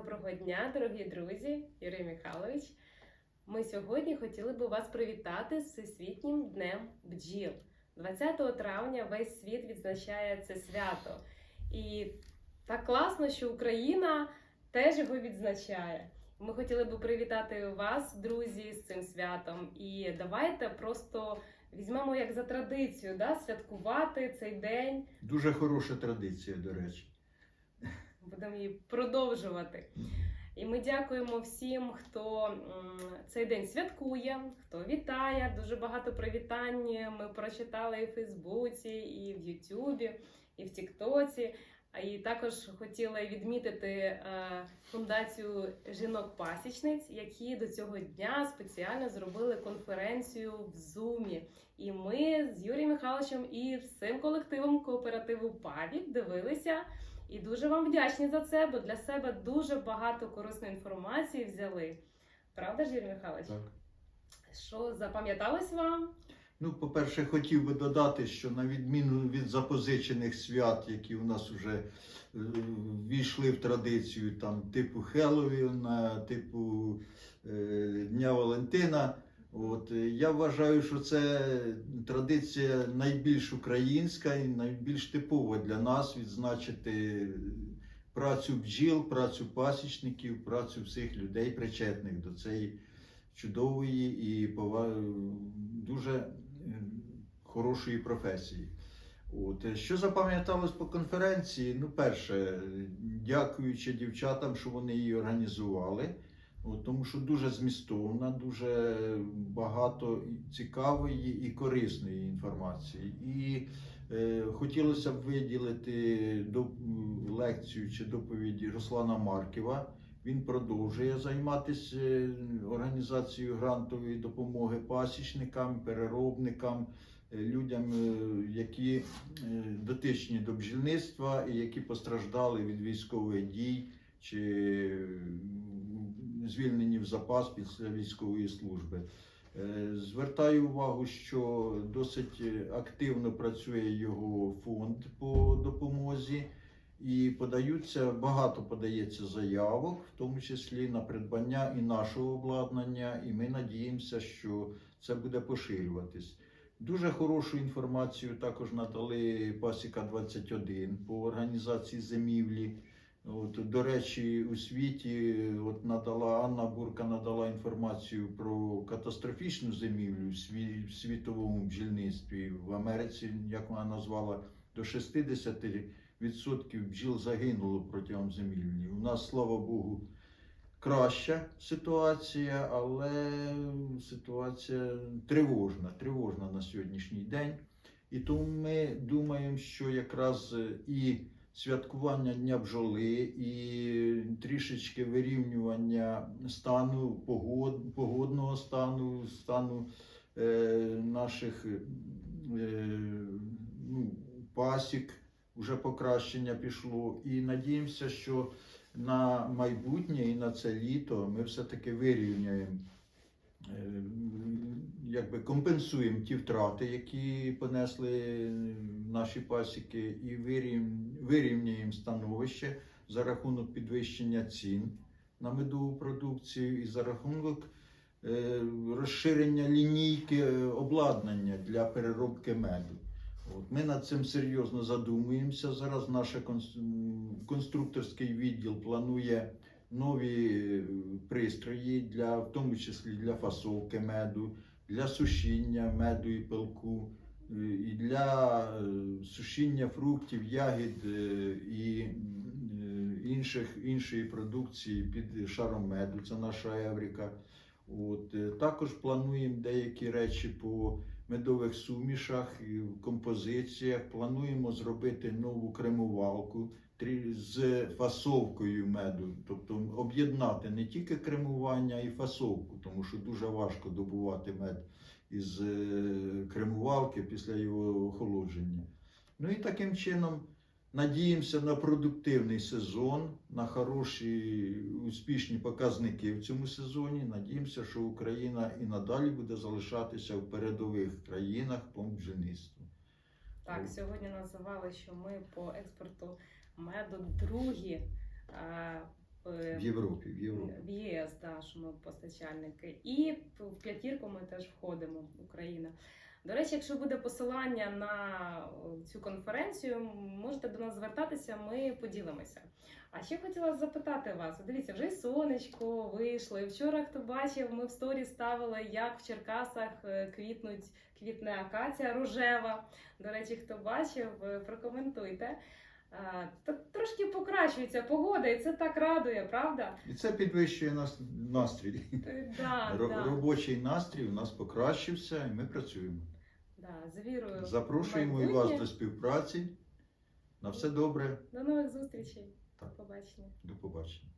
Доброго дня, дорогі друзі, Юрій Михайлович. Ми сьогодні хотіли би вас привітати з Всесвітнім днем бджіл. 20 травня весь світ відзначає це свято. І так класно, що Україна теж його відзначає. Ми хотіли би привітати вас, друзі, з цим святом. І давайте просто візьмемо як за традицію да, святкувати цей день. Дуже хороша традиція, до речі. Будемо її продовжувати. І ми дякуємо всім, хто цей день святкує, хто вітає. Дуже багато привітань ми прочитали і в Фейсбуці, і в Ютубі, і в Тіктоці. І також хотіла відмітити е, фундацію жінок-пасічниць, які до цього дня спеціально зробили конференцію в Зумі. І ми з Юрієм Михайловичем і всім колективом кооперативу Павік дивилися. І дуже вам вдячні за це, бо для себе дуже багато корисної інформації взяли. Правда ж, Юрій Михайлович? Так. Що запам'яталось вам? Ну, по-перше, хотів би додати, що на відміну від запозичених свят, які у нас вже е, війшли в традицію, там типу Хеллоуіна, типу е, Дня Валентина. От, е, я вважаю, що це традиція найбільш українська і найбільш типова для нас відзначити працю бджіл, працю пасічників, працю всіх людей, причетних до цієї чудової і пова- дуже е, хорошої професії. От. е, Що запам'яталось по конференції? Ну, перше, дякуючи дівчатам, що вони її організували. Тому що дуже змістовна, дуже багато цікавої і корисної інформації. І е, хотілося б виділити до, лекцію чи доповіді Руслана Марківа. Він продовжує займатися е, організацією грантової допомоги пасічникам, переробникам, е, людям, е, які дотичні до бджільництва і які постраждали від військових дій чи звільнені в запас після військової служби. Е, Звертаю увагу, що досить активно працює його фонд по допомозі. І подаються багато подається заявок, в тому числі на придбання і нашого обладнання. І ми надіємося, що це буде поширюватись. Дуже хорошу інформацію також надали Пасіка 21 по організації зимівлі. От, до речі, у світі от надала Анна Бурка надала інформацію про катастрофічну зимівлю в світовому бджільництві в Америці, як вона назвала, до 60 відсотків бджіл загинуло протягом зимівлі. У нас, слава Богу, краща ситуація, але ситуація тривожна, тривожна на сьогоднішній день. І тому ми думаємо, що якраз і святкування Дня бджоли, і трішечки вирівнювання стану погод, погодного стану, стану е, наших е, ну, пасік вже покращення пішло. І надіємося, що на майбутнє і на це літо ми все-таки вирівняємо, е, якби компенсуємо ті втрати, які понесли наші пасіки, і вирівн- вирівняємо становище за рахунок підвищення цін на медову продукцію і за рахунок е, розширення лінійки е, обладнання для переробки меду. От, ми над цим серйозно задумуємося. Зараз наш конструкторський відділ планує нові е, пристрої, для, в тому числі для фасовки меду, для сушіння меду і пилку, е, і для е, сушіння фруктів, ягід е, і інших, іншої продукції під шаром меду. Це наша Евріка. От, також плануємо деякі речі по медових сумішах композиціях. Плануємо зробити нову кремувалку з фасовкою меду, тобто об'єднати не тільки кремування, а й фасовку, тому що дуже важко добувати мед із е, кремувалки після його охолодження. Ну і таким чином надіємося на продуктивний сезон, на хороші успішні показники в цьому сезоні. Надіємося, що Україна і надалі буде залишатися в передових країнах по бджільництву. Так, сьогодні називали, що ми по експорту меду другі е, в, Європі, в Європі. в ЄС, да, що ми постачальники. І в п'ятірку ми теж входимо, Україна. До речі, якщо буде посилання на цю конференцію, можете до нас звертатися, ми поділимося. А ще хотіла запитати вас: дивіться, вже й сонечко вийшло. І вчора, хто бачив, ми в сторі ставили, як в Черкасах е, квітнуть квітне акація рожева. До речі, хто бачив, е, прокоментуйте. Трошки покращується погода, і це так радує, правда? І це підвищує нас настрій. Е, Да, да, Робочий настрій у нас покращився, і ми працюємо. да, з вірою. Запрошуємо і вас до співпраці. На все добре. До нових зустрічей. Так. До побачення. До побачення.